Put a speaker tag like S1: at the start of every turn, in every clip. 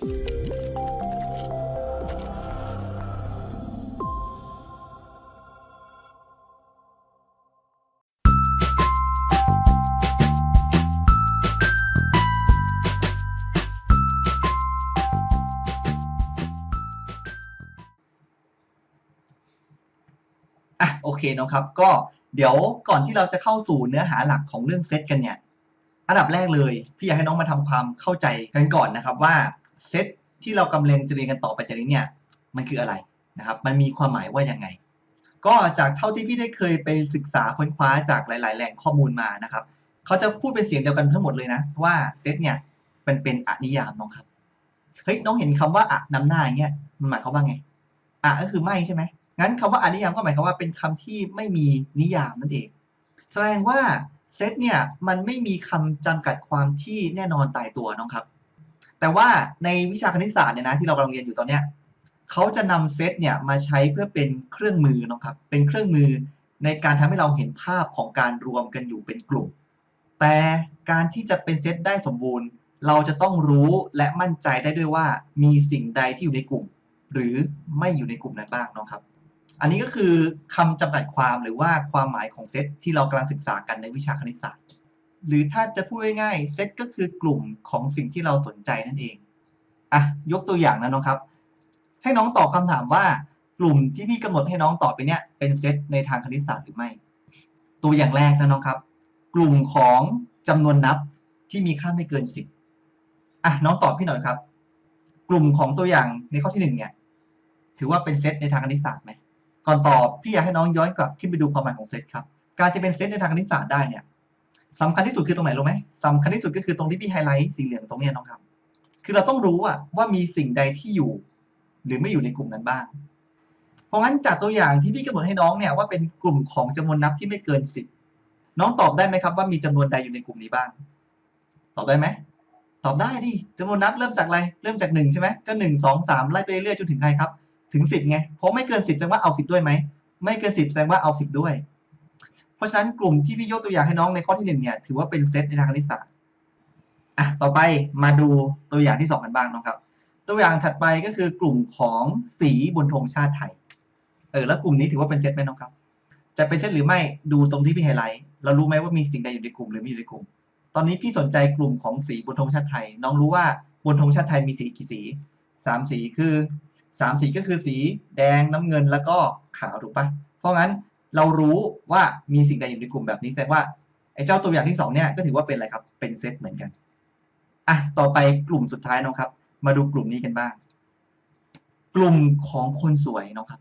S1: อะโอเคเนอะครับก็เดี๋ยวก่อนที่เราจะเข้าสู่เนื้อหาหลักของเรื่องเซตกันเนี่ยอันดับแรกเลยพี่อยากให้น้องมาทำความเข้าใจกันก่อนนะครับว่า เซตที่เรากำลังจะเรียนกันต่อไปจากนี้เนี่ยมันคืออะไรนะครับ มันมีความหมายว่ายังไง ก็จากเท่าที่พี่ได้เคยไปศึกษาค้นคว้าจากหลาย ๆ แหล่งข้อมูลมานะครับเขาจะพูดเป็นเสียงเดียวกันทั้งหมดเลยนะว่าเซตเนี่ยมันเป็นอนิยามน้องครับเฮ้ยน้องเห็นคำว่าอะนำหน้าอย่างเงี้ยมันหมายความว่าไงอะก็คือไม่ใช่ไหมงั้นคำว่าอนิยามก็หมายความว่าเป็นคำที่ไม่มีนิยามนั่นเอง แสดงว่าเซตเนี่ยมันไม่มีคำจำกัดความที่แน่นอนตายตัวน้องครับ แต่ว่าในวิชาคณิตศาสตร์เนี่ยนะที่เรากำลังเรียนอยู่ตอนเนี้ยเขาจะนำเซตเนี่ยมาใช้เพื่อเป็นเครื่องมือน้องครับ เป็นเครื่องมือในการทำให้เราเห็นภาพของการรวมกันอยู่เป็นกลุ่ม แต่การที่จะเป็นเซตได้สมบูรณ์ เราจะต้องรู้และมั่นใจได้ด้วยว่ามีสิ่งใดที่อยู่ในกลุ่ม หรือไม่อยู่ในกลุ่มนั้นบ้างน้องครับ อันนี้ก็คือคำจำกัดความหรือว่าความหมายของเซตที่เรากำลังศึกษากันในวิชาคณิตศาสตร์ หรือถ้าจะพูดง่ายๆเซตก็คือกลุ่มของสิ่งที่เราสนใจนั่นเองอะยกตัวอย่างนะน้องครับ ให้น้องตอบคำถามว่ากลุ่มที่พี่กำหนดให้น้องตอบไปเนี้ยเป็นเซตในทางคณิตศาสตร์หรือไม่ ตัวอย่างแรกนะน้องครับ กลุ่มของจำนวนนับที่มีค่าไม่เกินสิบอะน้องตอบพี่หน่อยครับ กลุ่มของตัวอย่างในข้อที่หนึ่งเนี่ยถือว่าเป็นเซตในทางคณิตศาสตร์ไหมก่อนตอบพี่อยากให้น้องย้อนกลับขึ้นไปดูความหมายของเซตครับการจะเป็นเซตในทางคณิตศาสตร์ได้เนี่ย สำคัญที่สุดคือตรงไหนรู้ไหมสำคัญที่สุดก็คือตรงที่พี่ไฮไลท์สีเหลืองตรงนี้น้องครับ คือเราต้องรู้อะว่ามีสิ่งใดที่อยู่ หรือไม่อยู่ในกลุ่มนั้นบ้าง เพราะงั้นจากตัวอย่างที่พี่กำหนดให้น้องเนี่ยว่าเป็นกลุ่มของจำนวนนับที่ไม่เกินสิบน้องตอบได้ไหมครับว่ามีจำนวนใดอยู่ในกลุ่มนี้บ้าง ตอบได้ไหมตอบได้ดิจำนวนนับเริ่มจากอะไร เริ่มจากหนึ่งใช่ไหมก็หนึ่งสองสามไล่ไปเรื่อยจนถึงใครครับ ถึงสิบไงเพราะไม่เกินสิบแสดงว่าเอาสิบด้วยไหมไม่เกินสิบแสดงว่าเอาสิบด้วย เพราะฉะนั้นกลุ่มที่พี่ยกตัวอย่างให้น้องในข้อที่หนึ่งเนี่ยถือว่าเป็นเซตในทางคณิตศาสตร์อะต่อไปมาดูตัวอย่างที่สองกันบ้างนะครับ ตัวอย่างถัดไปก็คือกลุ่มของสีบนธงชาติไทยเออแล้วกลุ่มนี้ถือว่าเป็นเซตไหมน้องครับ จะเป็นเซตหรือไม่ดูตรงที่พี่ไฮไลท์เรารู้ไหมว่ามีสิ่งใดอยู่ในกลุ่มหรือไม่อยู่ในกลุ่ม ตอนนี้พี่สนใจกลุ่มของสีบนธงชาติไทย น้องรู้ว่าบนธงชาติไทยมีสีกี่สีสามสีคือสามสีก็คือสีแดงน้ำเงินแล้วก็ขาวถูกปะเพราะงั้น เรารู้ว่ามีสิ่งใดอยู่ในกลุ่มแบบนี้แสดงว่าไอ้เจ้าตัวอย่างที่สองเนี่ยก็ถือว่าเป็นอะไรครับ เป็นเซตเหมือนกัน อะ ต่อไปกลุ่มสุดท้ายน้องครับ มาดูกลุ่มนี้กันบ้าง กลุ่มของคนสวยน้องครับ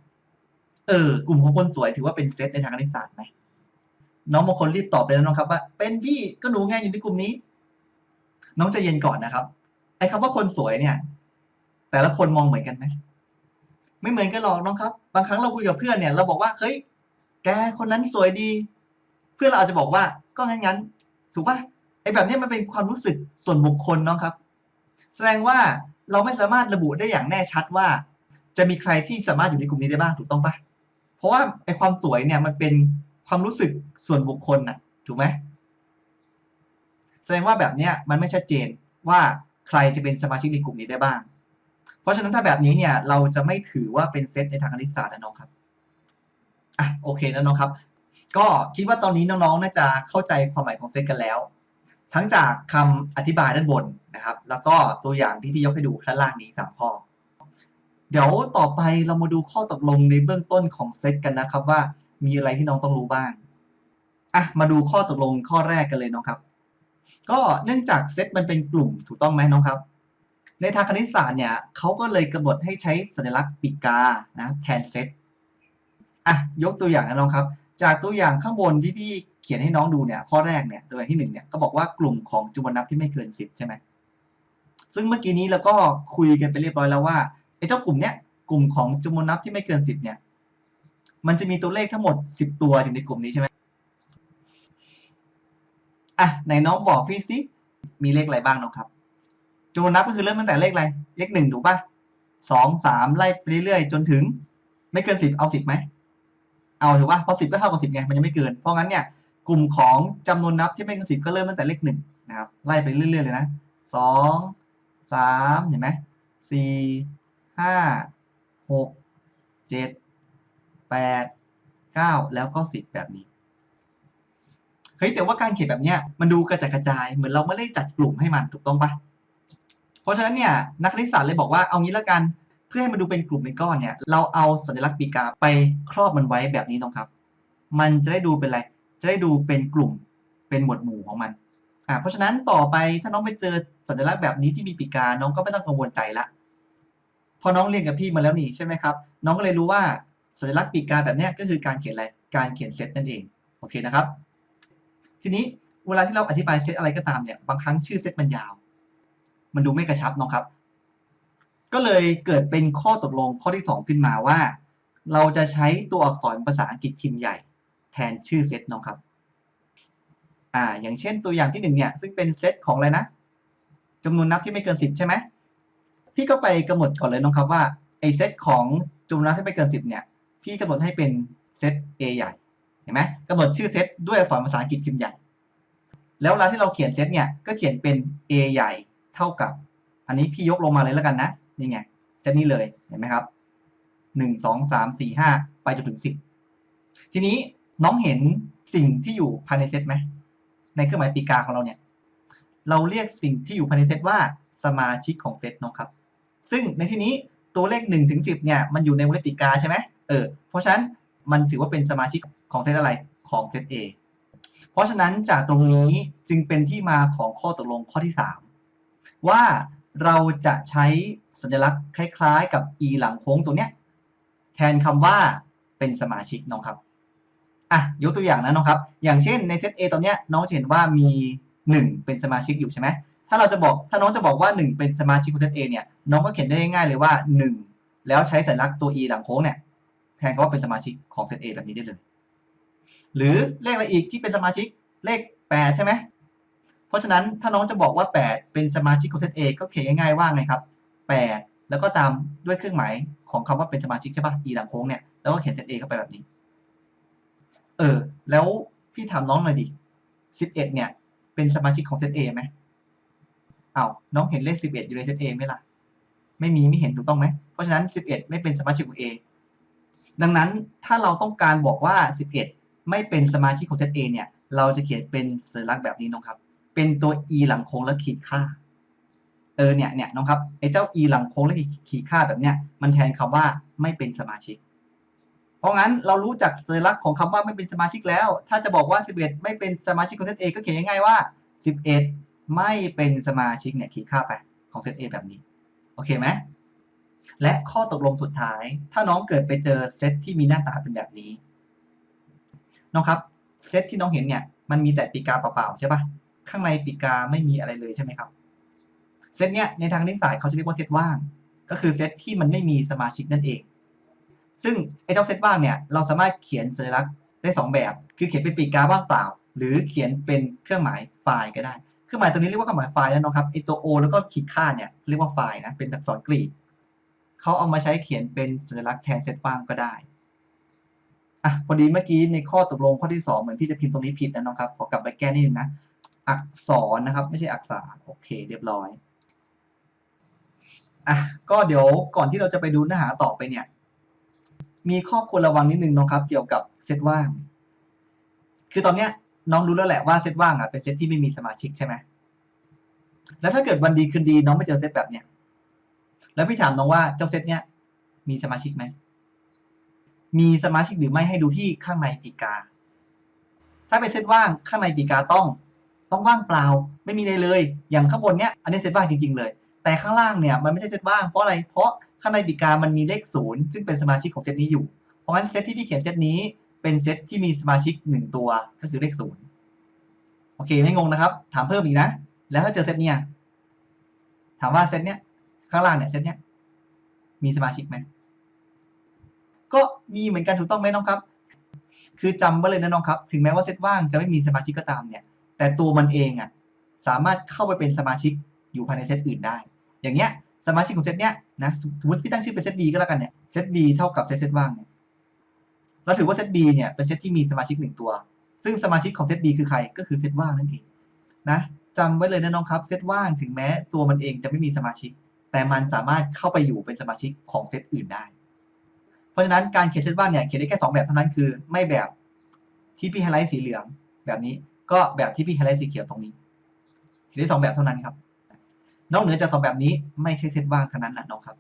S1: เออ กลุ่มของคนสวยถือว่าเป็นเซตในทางคณิตศาสตร์ไหมน้องบางคนรีบตอบเลยนะน้องครับ ว่าเป็นพี่ก็หนูไงอยู่ในกลุ่มนี้ น้องใจะเย็นก่อนนะครับ ไอ้คำว่าคนสวยเนี่ย แต่ละคนมองเหมือนกันไหมไม่เหมือนกันหรอกน้องครับ บางครั้งเราคุยกับเพื่อนเนี่ย เราบอกว่าเฮ้ย แกคนนั้นสวยดี เพื่อนเราอาจจะบอกว่า ก็งั้นงั้นถูกปะไอ้แบบนี้มันเป็นความรู้สึกส่วนบุคคลน้องครับ แสดงว่าเราไม่สามารถระบุได้อย่างแน่ชัดว่า จะมีใครที่สามารถอยู่ในกลุ่มนี้ได้บ้างถูกต้องปะเพราะว่าไอ้ความสวยเนี่ยมันเป็นความรู้สึกส่วนบุคคลน่ะ ถูกไหมแสดงว่าแบบนี้มันไม่ชัดเจนว่าใครจะเป็นสมาชิกในกลุ่มนี้ได้บ้าง เพราะฉะนั้นถ้าแบบนี้เนี่ยเราจะไม่ถือว่าเป็นเซตในทางคณิตศาสตร์นะน้องครับ อะโอเคนะน้องครับ ก็คิดว่าตอนนี้น้องๆน่าจะเข้าใจความหมายของเซตกันแล้ว ทั้งจากคำอธิบายด้านบนนะครับ แล้วก็ตัวอย่างที่พี่ยกให้ดูข้างล่างนี้สามข้อเดี๋ยวต่อไปเรามาดูข้อตกลงในเบื้องต้นของเซตกันนะครับว่ามีอะไรที่น้องต้องรู้บ้างอะมาดูข้อตกลงข้อแรกกันเลยน้องครับ ก็เนื่องจากเซตมันเป็นกลุ่มถูกต้องไหมน้องครับ ในทางคณิตศาสตร์เนี่ยเขาก็เลยกำหนดให้ใช้สัญลักษณ์ปีกานะแทนเซต อะยกตัวอย่างนะน้องครับ จากตัวอย่างข้างบนที่พี่เขียนให้น้องดูเนี่ยข้อแรกเนี่ยตัวอย่างที่หนึ่งเนี่ยก็บอกว่ากลุ่มของจำนวนนับที่ไม่เกินสิบใช่ไหมซึ่งเมื่อกี้นี้เราก็คุยกันไปเรียบร้อยแล้วว่าไอ้เจ้ากลุ่มเนี้ยกลุ่มของจำนวนนับที่ไม่เกินสิบเนี่ยมันจะมีตัวเลขทั้งหมดสิบตัวอยู่ในกลุ่มนี้ใช่ไหมอะไหนน้องบอกพี่ซิมีเลขอะไรบ้างน้องครับจำนวนนับก็คือเริ่มตั้งแต่เลขอะไร เลขหนึ่งถูกปะสองสามไล่ไปเรื่อยๆ จนถึง ไม่เกินสิบเอาสิบไหม เอาถูกป่ะพราะสิบก็เท่ากับสิบไงมันยังไม่เกิน เพราะงั้นเนี่ยกลุ่มของจำนวนนับที่ไม่เกินสิบก็เริ่มตั้งแต่เลขหนึ่งนะครับไล่ไปเรื่อยๆเลยนะสองสามเห็นไหมสี่ห้าหกเจ็ดแปดเก้าแล้วก็สิบแบบนี้เฮ้ยแต่ว่าการเขียนแบบเนี้ยมันดูกระจัดกระจายเหมือนเราไม่ได้จัดกลุ่มให้มันถูกต้องปะเพราะฉะนั้นเนี่ยนักคณิตศาสตร์เลยบอกว่าเอางี้ละกัน เพื่อให้มันดูเป็นกลุ่มเป็นก้อนเนี่ย เราเอาสัญลักษณ์ปีกาไปครอบมันไว้แบบนี้น้องครับ มันจะได้ดูเป็นอะไร จะได้ดูเป็นกลุ่ม เป็นหมวดหมู่ของมัน อ่า เพราะฉะนั้นต่อไปถ้าน้องไปเจอสัญลักษณ์แบบนี้ที่มีปีกา น้องก็ไม่ต้องกังวลใจละ พอน้องเรียนกับพี่มาแล้วนี่ใช่ไหมครับ น้องก็เลยรู้ว่าสัญลักษณ์ปีกาแบบนี้ก็คือการเขียนอะไร การเขียนเซตนั่นเอง โอเคนะครับ ทีนี้เวลาที่เราอธิบายเซตอะไรก็ตามเนี่ย บางครั้งชื่อเซตมันยาว มันดูไม่กระชับน้องครับ ก็เลยเกิดเป็นข้อตกลงข้อที่ 2 ขึ้นมาว่า เราจะใช้ตัวอักษรภาษาอังกฤษพิมพ์ใหญ่ แทนชื่อเซตน้องครับอ่าอย่างเช่นตัวอย่างที่หนึ่งเนี่ยซึ่งเป็นเซตของอะไรนะจำนวนนับที่ไม่เกิน 10 ใช่ไหมพี่ก็ไปกำหนดก่อนเลยน้องครับว่าไอเซตของจำนวนนับที่ไม่เกิน 10 เนี่ย พี่กำหนดให้เป็นเซต A ใหญ่เห็นไหมกำหนดชื่อเซตด้วยอักษรภาษาอังกฤษพิมพ์ใหญ่ แล้วเวลาที่เราเขียนเซตเนี่ยก็เขียนเป็น A ใหญ่เท่ากับ อันนี้พี่ยกลงมาเลยแล้วกันนะ นี่ไงเซตนี้เลยเห็นไหมครับหนึ่งสองสามสี่ห้าไปจนถึงสิบทีนี้น้องเห็นสิ่งที่อยู่ภายในเซตไหมในเครื่องหมายปีกาของเราเนี่ย เราเรียกสิ่งที่อยู่ภายในเซตว่าสมาชิกของเซตน้องครับ ซึ่งในที่นี้ตัวเลข1นถึงสิเนี่ยมันอยู่ในวงเล็บปีกาใช่ไหมเออเพราะฉะนั้นมันถือว่าเป็นสมาชิกของเซตอะไรของเซต A เพราะฉะนั้นจากตรงนี้จึงเป็นที่มาของข้อตกลงข้อที่ 3 ว่าเราจะใช้ สัญลักษณ์คล้ายๆ กับ e หลังโค้งตัวเนี้ยแทนคำว่าเป็นสมาชิกน้องครับอะยกตัวอย่างนะน้องครับ อย่างเช่นในเซต A ตอนเนี้ยน้องจะเห็นว่ามี 1 เป็นสมาชิกอยู่ใช่ไหมถ้าเราจะบอกถ้าน้องจะบอกว่า 1 เป็นสมาชิกของเซต A เนี่ยน้องก็เขียนได้ง่ายๆเลยว่า 1 แล้วใช้สัญลักษณ์ตัว e หลังโค้งเนี่ยแทนคำว่าเป็นสมาชิกของเซต A แบบนี้ได้เลย หรือเลขอะไรอีกที่เป็นสมาชิกเลข 8 ใช่ไหมเพราะฉะนั้นถ้าน้องจะบอกว่า 8 เป็นสมาชิกของเซต A ก็เขียนง่ายๆว่าไงครับ 8 แล้วก็ตามด้วยเครื่องหมายของคำว่าเป็นสมาชิกใช่ปะ e หลังโค้งเนี่ย แล้วก็เขียนเซต A เข้าไปแบบนี้ เออ แล้วพี่ถามน้องหน่อยดิ 11 เนี่ย เป็นสมาชิกของเซต A ไหมอ้าวน้องเห็นเลข 11 อยู่ในเซต A ไหมล่ะ ไม่มีไม่เห็นถูกต้องไหม เพราะฉะนั้น 11 ไม่เป็นสมาชิกของ A ดังนั้นถ้าเราต้องการบอกว่า 11 ไม่เป็นสมาชิกของเซต A เนี่ย เราจะเขียนเป็นสัญลักษณ์แบบนี้น้องครับ เป็นตัว e หลังโค้งแล้วขีดค่า เออเนี่ยเนี่ยน้องครับไอ้เจ้า e หลังโค้งและขีดค่าแบบเนี้ยมันแทนคำว่าไม่เป็นสมาชิก เพราะงั้นเรารู้จักสัญลักษณ์ของคำว่าไม่เป็นสมาชิกแล้ว ถ้าจะบอกว่า 11 ไม่เป็นสมาชิกของเซต A ก็เขียนง่ายๆว่า 11 ไม่เป็นสมาชิกเนี่ยขีดค่าไปของเซต A แบบนี้โอเคไหมและข้อตกลงสุดท้าย ถ้าน้องเกิดไปเจอเซตที่มีหน้าตาเป็นแบบนี้น้องครับเซตที่น้องเห็นเนี่ยมันมีแต่ปีกาเปล่าๆใช่ปะข้างในปีกาไม่มีอะไรเลยใช่ไหมครับ เซตเนี้ยในทางนิสสัยเขาจะเรียกว่าเซตว่าง ก็คือเซตที่มันไม่มีสมาชิกนั่นเอง ซึ่งไอ้เจ้าเซตว่างเนี่ยเราสามารถเขียนสัญลักษณ์ได้ 2 แบบ คือเขียนเป็นปีกาว่างเปล่า หรือเขียนเป็นเครื่องหมายไฟล์ก็ได้ เครื่องหมายตัวนี้เรียกว่าเครื่องหมายไฟล์นะน้องครับไอ้ตัว O แล้วก็ขีดค่าเนี่ยเรียกว่าไฟล์นะเป็นอักษรกรีกเขาเอามาใช้เขียนเป็นสัญลักษณ์แทนเซตว่างก็ได้อะพอดีเมื่อกี้ในข้อตกลงข้อที่ 2 เหมือนพี่จะพิมพ์ตรงนี้ผิดนะน้องครับขอกลับไปแก้นิดนึงนะ อักษรนะครับ ไม่ใช่อักษรโอเค เรียบร้อย อะก็เดี๋ยวก่อนที่เราจะไปดูเนื้อหาต่อไปเนี่ย มีข้อควรระวังนิดนึงน้องครับ เกี่ยวกับเซตว่าง คือตอนเนี้ยน้องรู้แล้วแหละว่าเซตว่างอะเป็นเซตที่ไม่มีสมาชิกใช่ไหมแล้วถ้าเกิดวันดีคืนดีน้องไม่เจอเซตแบบเนี้ยแล้วพี่ถามน้องว่าเจ้าเซตเนี้ยมีสมาชิกไหมมีสมาชิกหรือไม่ให้ดูที่ข้างในปีกา ถ้าเป็นเซตว่างข้างในปีกาต้อง ต้องว่างเปล่า ไม่มีอะไรเลย อย่างข้างบนเนี้ยอันนี้เซตว่างจริง ๆ เลย แต่ข้างล่างเนี่ยมันไม่ใช่เซตว่างเพราะอะไร เพราะข้างในปีกามันมีเลขศูนย์ซึ่งเป็นสมาชิกของเซตนี้อยู่ เพราะงั้นเซตที่พี่เขียนเซตนี้เป็นเซตที่มีสมาชิกหนึ่งตัวก็คือเลขศูนย์โอเคไม่งงนะครับ ถามเพิ่มอีกนะ แล้วถ้าเจอเซตเนี่ยถามว่าเซตเนี้ยข้างล่างเนี่ยเซตเนี้ยมีสมาชิกไหมก็มีเหมือนกันถูกต้องไหมน้องครับ คือจำไว้เลยนะน้องครับ ถึงแม้ว่าเซตว่างจะไม่มีสมาชิกก็ตามเนี่ย แต่ตัวมันเองอะสามารถเข้าไปเป็นสมาชิกอยู่ภายในเซตอื่นได้ อย่างเงี้ยสมาชิกของเซตเนี้ยนะสมมติพี่ตั้งชื่อเป็นเซต B ก็แล้วกันเนี่ยเซต B เท่ากับเซตเซตว่างเนี่ยเราถือว่าเซต B เนี่ยเป็นเซตที่มีสมาชิกหนึ่งตัว ซึ่งสมาชิกของเซต B คือใครก็คือเซตว่างนั่นเองนะจำไว้เลยนะน้องครับเซตว่างถึงแม้ตัวมันเองจะไม่มีสมาชิก แต่มันสามารถเข้าไปอยู่เป็นสมาชิกของเซตอื่นได้ เพราะฉะนั้นการเขียนเซตว่างเนี่ยเขียนได้แค่2แบบเท่านั้นคือ ไม่แบบที่พี่ไฮไลท์สีเหลืองแบบนี้ก็แบบที่พี่ไฮไลท์สีเขียวตรงนี้เขียนได้2แบบเท่านั้นครับ นอกเหนือจากสองแบบนี้ไม่ใช่เซตว่างเท่านั้นแหละน้องครับ